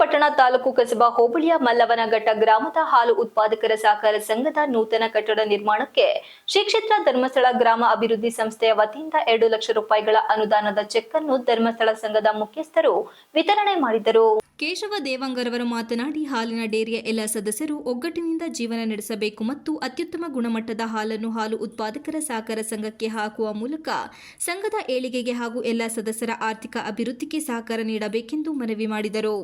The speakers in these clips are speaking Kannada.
ತಾಲೂಕು ಕಸಬಾ ಹೋಬಳಿಯ ಮಲ್ಲವನಘಟ್ಟ ಗ್ರಾಮದ ಹಾಲು ಉತ್ಪಾದಕರ ಸಹಕಾರ ಸಂಘದ ನೂತನ ಕಟ್ಟಡ ನಿರ್ಮಾಣಕ್ಕೆ ಶ್ರೀ ಕ್ಷೇತ್ರ ಧರ್ಮಸ್ಥಳ ಗ್ರಾಮ ಅಭಿವೃದ್ಧಿ ಸಂಸ್ಥೆಯ ವತಿಯಿಂದ ಎರಡು ಲಕ್ಷ ರೂಪಾಯಿಗಳ ಅನುದಾನದ ಚೆಕ್ ಅನ್ನು ಧರ್ಮಸ್ಥಳ ಸಂಘದ ಮುಖ್ಯಸ್ಥರು ವಿತರಣೆ ಮಾಡಿದರು. ಕೇಶವ ದೇವಂಗರವರು ಮಾತನಾಡಿ ಹಾಲಿನ ಡೇರಿಯ ಎಲ್ಲ ಸದಸ್ಯರು ಒಗ್ಗಟ್ಟಿನಿಂದ ಜೀವನ ನಡೆಸಬೇಕು ಮತ್ತು ಅತ್ಯುತ್ತಮ ಗುಣಮಟ್ಟದ ಹಾಲನ್ನು ಹಾಲು ಉತ್ಪಾದಕರ ಸಹಕಾರ ಸಂಘಕ್ಕೆ ಹಾಕುವ ಮೂಲಕ ಸಂಘದ ಏಳಿಗೆಗೆ ಹಾಗೂ ಎಲ್ಲ ಸದಸ್ಯರ ಆರ್ಥಿಕ ಅಭಿವೃದ್ಧಿಗೆ ಸಹಕಾರ ನೀಡಬೇಕೆಂದು ಮನವಿ ಮಾಡಿದರು.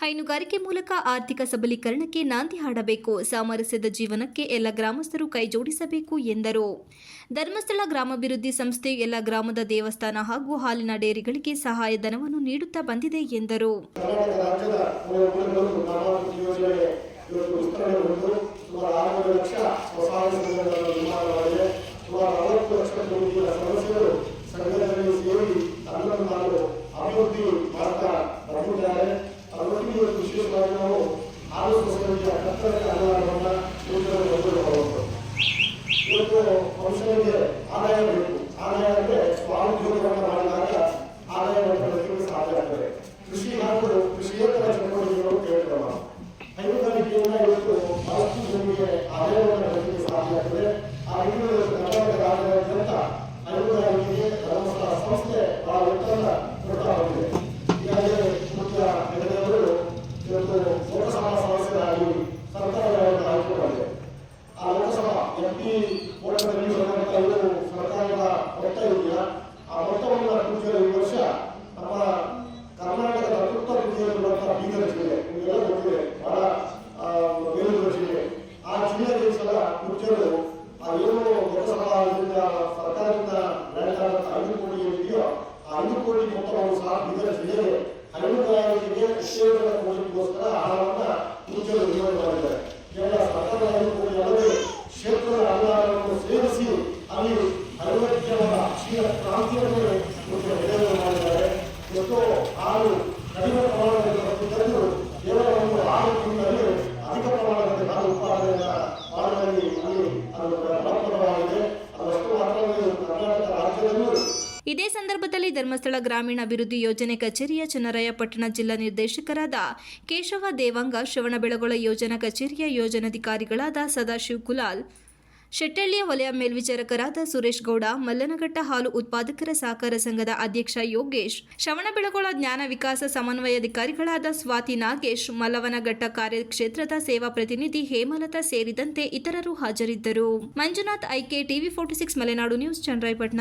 ಹೈನುಗಾರಿಕೆ ಮೂಲಕ ಆರ್ಥಿಕ ಸಬಲೀಕರಣಕ್ಕೆ ನಾಂದಿ ಹಾಡಬೇಕು. ಸಾಮರಸ್ಯದ ಜೀವನಕ್ಕೆ ಎಲ್ಲ ಗ್ರಾಮಸ್ಥರು ಕೈಜೋಡಿಸಬೇಕು ಎಂದರು. ಧರ್ಮಸ್ಥಳ ಗ್ರಾಮಾಭಿವೃದ್ಧಿ ಸಂಸ್ಥೆ ಎಲ್ಲ ಗ್ರಾಮದ ದೇವಸ್ಥಾನ ಹಾಗೂ ಹಾಲಿನ ಡೇರಿಗಳಿಗೆ ಸಹಾಯಧನವನ್ನು ನೀಡುತ್ತಾ ಬಂದಿದೆ ಎಂದರು. ರಾಜ್ಯದ ಗ್ರಾಮಾಭಿವೃದ್ಧಿ ಯೋಜನೆಗೆ ಇವತ್ತು ವಿಸ್ತರಣೆಗೊಂಡು ಸುಮಾರು ಆರು ಲಕ್ಷ ಸ್ವಸಹಾಯ ಸಂಘಗಳನ್ನು ನಿರ್ಮಾಣ ಮಾಡಿದೆ. ಸುಮಾರು ಅರವತ್ತು ಲಕ್ಷ ಸಮಸ್ಯೆಗಳು ಸಂಘದಲ್ಲಿ ಸೇರಿ ತನ್ನನ್ನು ತಾನು ಅಭಿವೃದ್ಧಿ அவர் ಐದು ಕೋಟಿ ಏನಿದೆಯೋ ಆ ಐದು ಸಹ ಬೀದರ್ ಜಿಲ್ಲೆಗೆ ಹೈನುಗಾರಿಕೆಗೆ ಹಣವನ್ನ ಕುರ್ಚಿಯರು ವಿನಿಯೋಗ ಮಾಡಿದ್ದಾರೆ. ಇದೇ ಸಂದರ್ಭದಲ್ಲಿ ಧರ್ಮಸ್ಥಳ ಗ್ರಾಮೀಣ ಅಭಿವೃದ್ಧಿ ಯೋಜನೆ ಕಚೇರಿಯ ಚನ್ನರಾಯಪಟ್ಟಣ ಜಿಲ್ಲಾ ನಿರ್ದೇಶಕರಾದ ಕೇಶವ ದೇವಾಂಗ ಶ್ರವಣಬೆಳಗೊಳ ಯೋಜನಾ ಕಚೇರಿಯ ಯೋಜನಾಧಿಕಾರಿಗಳಾದ ಸದಾಶಿವ್ ಕುಲಾಲ್ ಶೆಟ್ಟಳ್ಳಿಯ ವಲಯ ಮೇಲ್ವಿಚಾರಕರಾದ ಸುರೇಶ್ ಗೌಡ, ಮಲ್ಲನಘಟ್ಟ ಹಾಲು ಉತ್ಪಾದಕರ ಸಹಕಾರ ಸಂಘದ ಅಧ್ಯಕ್ಷ ಯೋಗೇಶ್, ಶ್ರವಣಬೆಳಗೊಳ ಜ್ಞಾನ ವಿಕಾಸ ಸಮನ್ವಯಾಧಿಕಾರಿಗಳಾದ ಸ್ವಾತಿ ನಾಗೇಶ್, ಮಲ್ಲವನಘಟ್ಟ ಕಾರ್ಯಕ್ಷೇತ್ರದ ಸೇವಾ ಪ್ರತಿನಿಧಿ ಹೇಮಲತಾ ಸೇರಿದಂತೆ ಇತರರು ಹಾಜರಿದ್ದರು. Manjunath, I K TV forty six, Malenadu news, Channarayapatna.